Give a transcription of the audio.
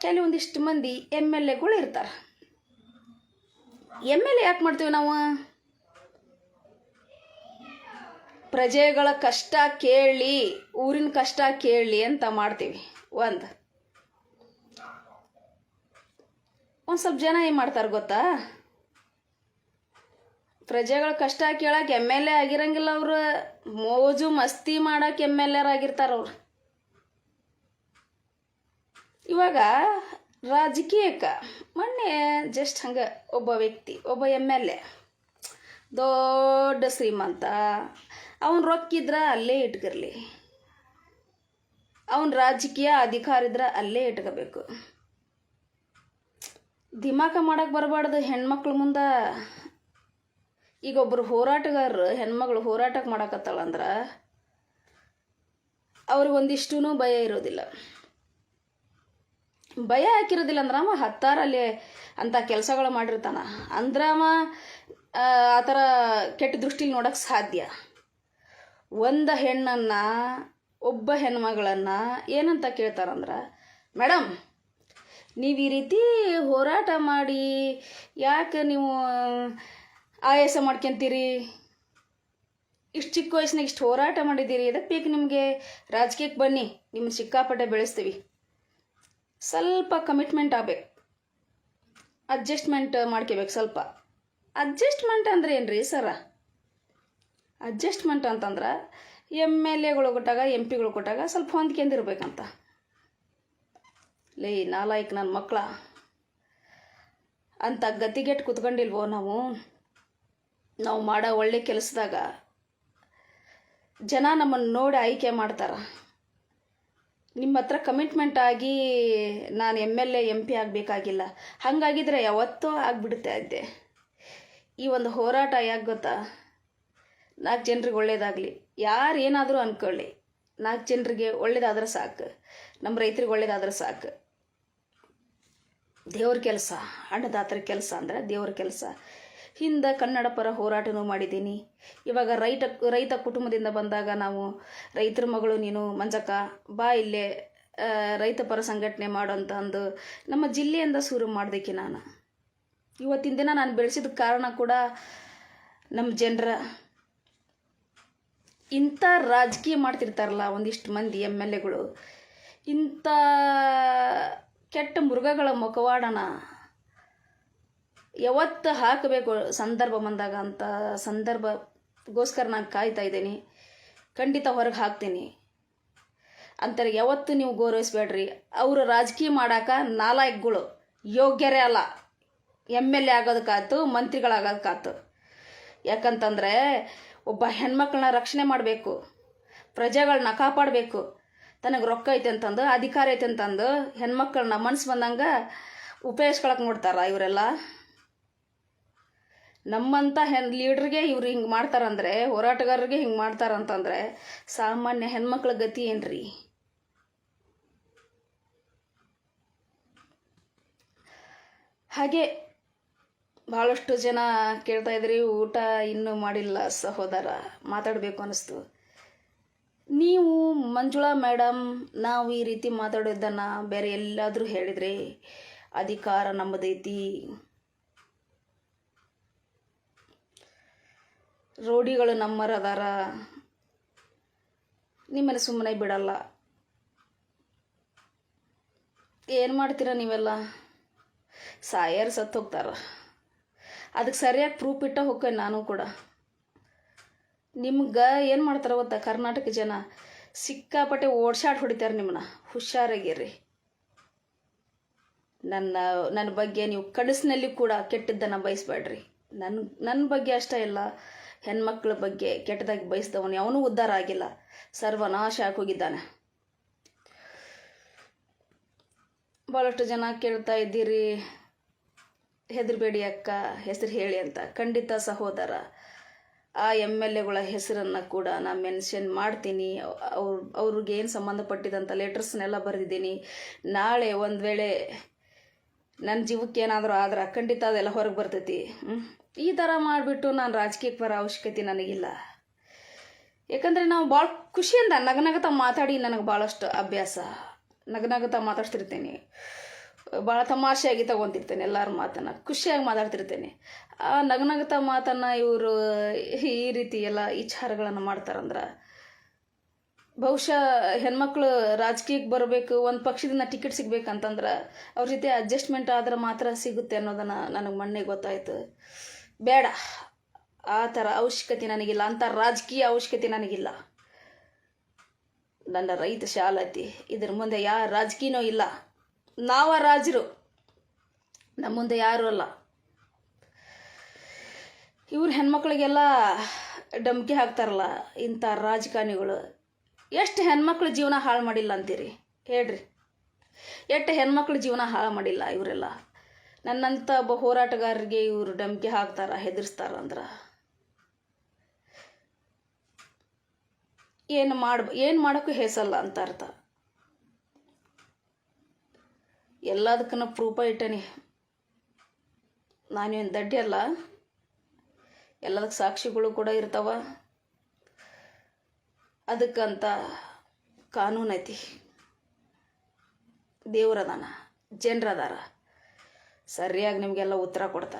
ಕೆಲವೊಂದಿಷ್ಟು ಮಂದಿ M L ಎಗಳು ಇರ್ತಾರೆ. ಎಂ ಎಲ್ ಎ ಯಾಕೆ ಮಾಡ್ತೀವಿ ನಾವು? ಪ್ರಜೆಗಳ ಕಷ್ಟ ಕೇಳಿ, ಊರಿನ ಕಷ್ಟ ಕೇಳಿ ಅಂತ ಮಾಡ್ತೀವಿ. ಒಂದು. ಒಂದು ಸ್ವಲ್ಪ ಜನ ಏನು ಮಾಡ್ತಾರೆ ಗೊತ್ತಾ? ಪ್ರಜೆಗಳ ಕಷ್ಟ ಕೇಳಕ್ಕೆ ಎಂ ಎಲ್ ಎ ಆಗಿರಂಗಿಲ್ಲ ಅವರು. ಮೋಜು ಮಸ್ತಿ ಮಾಡಕ್ಕೆ ಎಂ ಎಲ್ ಎರ್ ಆಗಿರ್ತಾರೆ ಅವ್ರು. ಇವಾಗ ರಾಜಕೀಯಕ್ಕೆ, ಮೊನ್ನೆ ಜಸ್ಟ್ ಹಂಗೆ ಒಬ್ಬ ವ್ಯಕ್ತಿ, ಒಬ್ಬ ಎಂ ಎಲ್ ಎ ದೊಡ್ಡ ಶ್ರೀಮಂತ, ಅವನು ರೊಕ್ಕಿದ್ರ ಅಲ್ಲೇ ಇಟ್ಕಿರಲಿ. ಅವನ ರಾಜಕೀಯ ಅಧಿಕಾರ ಇದ್ರೆ ಅಲ್ಲೇ ಇಟ್ಕೋಬೇಕು. ದಿಮಾಕ ಮಾಡಕ್ಕೆ ಬರಬಾರ್ದು, ಹೆಣ್ಮಕ್ಳ ಮುಂದೆ. ಈಗ ಒಬ್ಬರು ಹೋರಾಟಗಾರರು ಹೆಣ್ಮಗಳು ಹೋರಾಟಕ್ಕೆ ಮಾಡಕತ್ತಾಳಂದ್ರೆ ಅವ್ರಿಗೆ ಒಂದಿಷ್ಟೂ ಭಯ ಇರೋದಿಲ್ಲ. ಭಯ ಹಾಕಿರೋದಿಲ್ಲ ಅಂದ್ರಮ್ಮ ಹತ್ತಾರಲ್ಲಿ ಅಂತ ಕೆಲಸಗಳು ಮಾಡಿರ್ತಾನ. ಅಂದ್ರಮ್ಮ ಆ ಥರ ಕೆಟ್ಟ ದೃಷ್ಟಿಲಿ ನೋಡೋಕ್ಕೆ ಸಾಧ್ಯ. ಒಂದು ಹೆಣ್ಣನ್ನು, ಒಬ್ಬ ಹೆಣ್ಮಗಳನ್ನು ಏನಂತ ಕೇಳ್ತಾರಂದ್ರೆ ಮೇಡಮ್ ನೀವು ಈ ರೀತಿ ಹೋರಾಟ ಮಾಡಿ ಯಾಕೆ ನೀವು ಆಯಾಸ ಮಾಡ್ಕೊಂತೀರಿ? ಇಷ್ಟು ಚಿಕ್ಕ ವಯಸ್ಸಿನಾಗ ಇಷ್ಟು ಹೋರಾಟ ಮಾಡಿದ್ದೀರಿ ಅದಕ್ಕೆ ಬೇಕು ನಿಮಗೆ? ರಾಜಕೀಯಕ್ಕೆ ಬನ್ನಿ ನಿಮ್ಮ ಸಿಕ್ಕಾಪಟ್ಟೆ ಬೆಳೆಸ್ತೀವಿ. ಸ್ವಲ್ಪ ಕಮಿಟ್ಮೆಂಟ್ ಆಗ್ಬೇಕು. ಅಡ್ಜಸ್ಟ್ಮೆಂಟ್ ಮಾಡ್ಕೋಬೇಕು ಸ್ವಲ್ಪ. ಅಡ್ಜಸ್ಟ್ಮೆಂಟ್ ಅಂದ್ರೆ ಏನು ರೀ ಸರ ಅಡ್ಜಸ್ಟ್ಮೆಂಟ್ ಅಂತಂದ್ರೆ ಎಂ ಎಲ್ ಎಗಳು ಕೊಟ್ಟಾಗ ಎಂ ಪಿಗಳು ಕೊಟ್ಟಾಗ ಸ್ವಲ್ಪ ಹೊಂದ್ಕೊಂಡಿರ್ಬೇಕಂತ ಲೇ ನಾಲಾಯ್ಕೆ ನನ್ನ ಮಕ್ಕಳ ಅಂತ ಗತಿಗೆಟ್ಟು ಕುತ್ಕೊಂಡಿಲ್ವೋ ನಾವು? ನಾವು ಮಾಡೋ ಒಳ್ಳೆ ಕೆಲಸದಾಗ ಜನ ನಮ್ಮನ್ನು ನೋಡಿ ಆಯ್ಕೆ ಮಾಡ್ತಾರೆ. ನಿಮ್ಮ ಹತ್ರ ಕಮಿಟ್ಮೆಂಟ್ ಆಗಿ ನಾನು M L A M P ಆಗಬೇಕಾಗಿಲ್ಲ. ಹಾಗಾಗಿದ್ರೆ ಯಾವತ್ತೋ ಆಗಿಬಿಡುತ್ತೆ ಇದ್ದೆ ಈ ಒಂದು ಹೋರಾಟ ಯಾಕೆ ಗೊತ್ತಾ? ನಾಲ್ಕು ಜನರಿಗೆ ಒಳ್ಳೇದಾಗಲಿ. ಯಾರು ಏನಾದರೂ ಅಂದ್ಕೊಳ್ಳಿ ನಾಲ್ಕು ಜನರಿಗೆ ಒಳ್ಳೇದಾದ್ರೆ ಸಾಕು. ನಮ್ಮ ರೈತರಿಗೆ ಒಳ್ಳೇದಾದ್ರೆ ಸಾಕು. ದೇವ್ರ ಕೆಲಸ, ಅನ್ನದಾತರ ಕೆಲಸ ಅಂದರೆ ದೇವ್ರ ಕೆಲಸ. ಹಿಂದೆ ಕನ್ನಡ ಪರ ಹೋರಾಟನೂ ಮಾಡಿದ್ದೀನಿ. ಇವಾಗ ರೈತ ರೈತ ಕುಟುಂಬದಿಂದ ಬಂದಾಗ ನಾವು ರೈತರ ಮಗಳು ನೀನು ಮಂಜಕ್ಕ, ಬಾ ಇಲ್ಲೇ ರೈತ ಪರ ಸಂಘಟನೆ ಮಾಡು ಅಂತ ನಮ್ಮ ಜಿಲ್ಲೆಯಿಂದ ಶುರು ಮಾಡ್ದಕ್ಕೆ ನಾನು. ಇವತ್ತಿನ ದಿನ ನಾನು ಬೆಳೆಸಿದ ಕಾರಣ ಕೂಡ ನಮ್ಮ ಜನರ ಇಂಥ ರಾಜಕೀಯ ಮಾಡ್ತಿರ್ತಾರಲ್ಲ ಒಂದಿಷ್ಟು ಮಂದಿ ಎಂ ಎಲ್ ಎಗಳು, ಇಂಥ ಕೆಟ್ಟ ಮೃಗಗಳ ಮುಖವಾಡನ ಯಾವತ್ತು ಹಾಕಬೇಕು ಸಂದರ್ಭ ಬಂದಾಗ ಅಂತ ಸಂದರ್ಭಗೋಸ್ಕರ ನಾನು ಕಾಯ್ತಾ ಇದ್ದೀನಿ. ಖಂಡಿತ ಹೊರಗೆ ಹಾಕ್ತೀನಿ. ಅಂತಾರೆ, ಯಾವತ್ತು ನೀವು ಗೌರವಿಸ್ಬೇಡ್ರಿ. ಅವರು ರಾಜಕೀಯ ಮಾಡಾಕ ನಾಲಾಯಕ್ಗಳು. ಯೋಗ್ಯರೇ ಅಲ್ಲ. ಎಂ ಎಲ್ ಎ ಆಗೋದಕ್ಕಾಯ್ತು, ಮಂತ್ರಿಗಳಾಗೋದಕ್ಕಾಯ್ತು. ಯಾಕಂತಂದರೆ, ಒಬ್ಬ ಹೆಣ್ಮಕ್ಳನ್ನ ರಕ್ಷಣೆ ಮಾಡಬೇಕು. ಪ್ರಜೆಗಳನ್ನ ಕಾಪಾಡಬೇಕು. ತನಗೆ ರೊಕ್ಕ ಐತೆ ಅಂತಂದು, ಅಧಿಕಾರ ಐತೆ ಅಂತಂದು, ಹೆಣ್ಮಕ್ಳನ್ನ ಮನಸ್ಸು ಬಂದಂಗೆ ಉಪಯೋಗಿಸ್ಕೊಳಕ್ಕೆ ನೋಡ್ತಾರ ಇವರೆಲ್ಲ. ನಮ್ಮಂಥ ಹೆಣ್, ಲೀಡ್ರಿಗೆ ಇವ್ರು ಹಿಂಗೆ ಮಾಡ್ತಾರಂದ್ರೆ, ಹೋರಾಟಗಾರರಿಗೆ ಹಿಂಗೆ ಮಾಡ್ತಾರಂತಂದ್ರೆ, ಸಾಮಾನ್ಯ ಹೆಣ್ಮಕ್ಳ ಗತಿ ಏನ್ರಿ? ಹಾಗೆ ಭಾಳಷ್ಟು ಜನ ಕೇಳ್ತಾ ಇದ್ರಿ, ಊಟ ಇನ್ನೂ ಮಾಡಿಲ್ಲ ಸಹೋದರ, ಮಾತಾಡಬೇಕು ಅನ್ನಿಸ್ತು ನೀವು ಮಂಜುಳಾ ಮೇಡಮ್ ನಾವು ಈ ರೀತಿ ಮಾತಾಡೋದನ್ನು ಬೇರೆ ಎಲ್ಲಾದರೂ ಹೇಳಿದರೆ? ಅಧಿಕಾರ ನಮ್ಮದೈತಿ. ರೋಡಿಗಳು ನಮ್ಮರದಾರ ನಿಮ್ಮನ್ನು ಸುಮ್ಮನೆ ಬಿಡಲ್ಲ. ಏನು ಮಾಡ್ತೀರ ನೀವೆಲ್ಲ? ಸಾಯರ್ ಸತ್ತು ಹೋಗ್ತಾರ. ಅದಕ್ಕೆ ಸರಿಯಾಗಿ ಪ್ರೂಫ್ ಇಟ್ಟ ಹೋಗ್ತೇನೆ ನಾನು ಕೂಡ. ನಿಮ್ಗೆ ಏನು ಮಾಡ್ತಾರೆ ಗೊತ್ತಾ? ಕರ್ನಾಟಕ ಜನ ಸಿಕ್ಕಾಪಟ್ಟೆ ಓಡ್ಸಾಡ್ ಹೊಡಿತಾರೆ ನಿಮ್ಮನ್ನ ಹುಷಾರಾಗಿರ್ರಿ. ನನ್ನ ನನ್ನ ಬಗ್ಗೆ ನೀವು ಕಡಸಿನಲ್ಲಿ ಕೂಡ ಕೆಟ್ಟದ್ದನ್ನು ಬಯಸ್ಬೇಡ್ರಿ. ನನ್ನ ನನ್ನ ಬಗ್ಗೆ ಅಷ್ಟೇ ಇಲ್ಲ ಹೆಣ್ಮಕ್ಳ ಬಗ್ಗೆ ಕೆಟ್ಟದಾಗಿ ಬಯಸಿದವನು ಅವನು ಉದ್ಧಾರ ಆಗಿಲ್ಲ. ಸರ್ವನಾಶ ಆಗೋಗಿದ್ದಾನೆ. ಭಾಳಷ್ಟು ಜನ ಕೇಳ್ತಾ ಇದ್ದೀರಿ. ಹೆದರಬೇಡಿ ಅಕ್ಕ, ಹೆಸರು ಹೇಳಿ ಅಂತ. ಖಂಡಿತ ಸಹೋದರ, ಆ ಎಂ ಎಲ್ ಎಗಳ ಹೆಸರನ್ನು ಕೂಡ ನಾನು ಮೆನ್ಷನ್ ಮಾಡ್ತೀನಿ. ಅವ್ರ, ಅವ್ರಿಗೆ ಏನು ಸಂಬಂಧಪಟ್ಟಿದಂಥ ಲೆಟರ್ಸ್ನೆಲ್ಲ ಬರೆದಿದ್ದೀನಿ. ನಾಳೆ ಒಂದು ವೇಳೆ ನನ್ನ ಜೀವಕ್ಕೆ ಏನಾದರೂ ಆದ್ರೆ ಖಂಡಿತ ಅದೆಲ್ಲ ಹೊರಗೆ ಬರ್ತೈತಿ. ಈ ಥರ ಮಾಡಿಬಿಟ್ಟು ನಾನು ರಾಜಕೀಯಕ್ಕೆ ಬರೋ ಅವಶ್ಯಕತೆ ನನಗಿಲ್ಲ. ಯಾಕಂದರೆ ನಾವು ಭಾಳ ಖುಷಿಯಿಂದ ನಗನಗತ ಮಾತಾಡಿ ನನಗೆ ಭಾಳಷ್ಟು ಅಭ್ಯಾಸ. ನಗನಗತ ಮಾತಾಡ್ತಿರ್ತೇನೆ. ಭಾಳ ತಮಾಷೆಯಾಗಿ ತಗೊತಿರ್ತೇನೆ ಎಲ್ಲರ ಮಾತನ್ನು. ಖುಷಿಯಾಗಿ ಮಾತಾಡ್ತಿರ್ತೇನೆ. ಆ ನಗನಗತ ಮಾತನ್ನು ಇವರು ಈ ರೀತಿ ಎಲ್ಲ ವಿಚಾರಗಳನ್ನು ಮಾಡ್ತಾರಂದ್ರೆ ಬಹುಶಃ ಹೆಣ್ಮಕ್ಳು ರಾಜಕೀಯಕ್ಕೆ ಬರಬೇಕು, ಒಂದು ಪಕ್ಷದಿಂದ ಟಿಕೆಟ್ ಸಿಗ್ಬೇಕಂತಂದ್ರೆ ಅವ್ರ ಜೊತೆ ಅಡ್ಜಸ್ಟ್ಮೆಂಟ್ ಆದ್ರೆ ಮಾತ್ರ ಸಿಗುತ್ತೆ ಅನ್ನೋದನ್ನು ನನಗೆ ಮೊನ್ನೆ ಗೊತ್ತಾಯಿತು. ಬೇಡ. ಆ ಥರ ಅವಶ್ಯಕತೆ ನನಗಿಲ್ಲ. ಅಂಥ ರಾಜಕೀಯ ಅವಶ್ಯಕತೆ ನನಗಿಲ್ಲ. ನನ್ನ ರೈತ ಶಾಲತಿ, ಇದ್ರ ಮುಂದೆ ಯಾವ ರಾಜಕೀಯನೂ ಇಲ್ಲ. ನಾವ ರಾಜರು. ನಮ್ಮ ಮುಂದೆ ಯಾರೂ ಅಲ್ಲ. ಇವ್ರು ಹೆಣ್ಮಕ್ಳಿಗೆಲ್ಲ ಡಮ್ಕಿ ಹಾಕ್ತಾರಲ್ಲ ಇಂಥ ರಾಜಕಾರಣಿಗಳು. ಎಷ್ಟು ಹೆಣ್ಮಕ್ಳು ಜೀವನ ಹಾಳು ಮಾಡಿಲ್ಲ ಅಂತೀರಿ? ಹೇಳ್ರಿ. ಎಷ್ಟು ಹೆಣ್ಮಕ್ಳು ಜೀವನ ಹಾಳು ಮಾಡಿಲ್ಲ ಇವರೆಲ್ಲ? ನನ್ನಂಥ ಒಬ್ಬ ಹೋರಾಟಗಾರರಿಗೆ ಇವರು ಡಮ್ಕಿ ಹಾಕ್ತಾರ, ಹೆದರ್ಸ್ತಾರ ಅಂದ್ರೆ? ಏನು ಮಾಡ ಏನು ಮಾಡೋಕ್ಕೂ ಹೆಸಲ್ಲ ಅಂತ ಅರ್ಥ. ಎಲ್ಲದಕ್ಕೂ ಪ್ರೂಫ ಇಟ್ಟನಿ. ನಾನೇನು ದಡ್ಡಿ ಅಲ್ಲ? ಎಲ್ಲದಕ್ಕೆ ಸಾಕ್ಷಿಗಳು ಕೂಡ ಇರ್ತಾವ. ಅದಕ್ಕಂತ ಕಾನೂನು ಐತಿ. ದೇವ್ರದಾನ ಜನರದಾರ ಸರಿಯಾಗಿ ನಿಮಗೆಲ್ಲ ಉತ್ತರ ಕೊಡ್ತಾರೆ.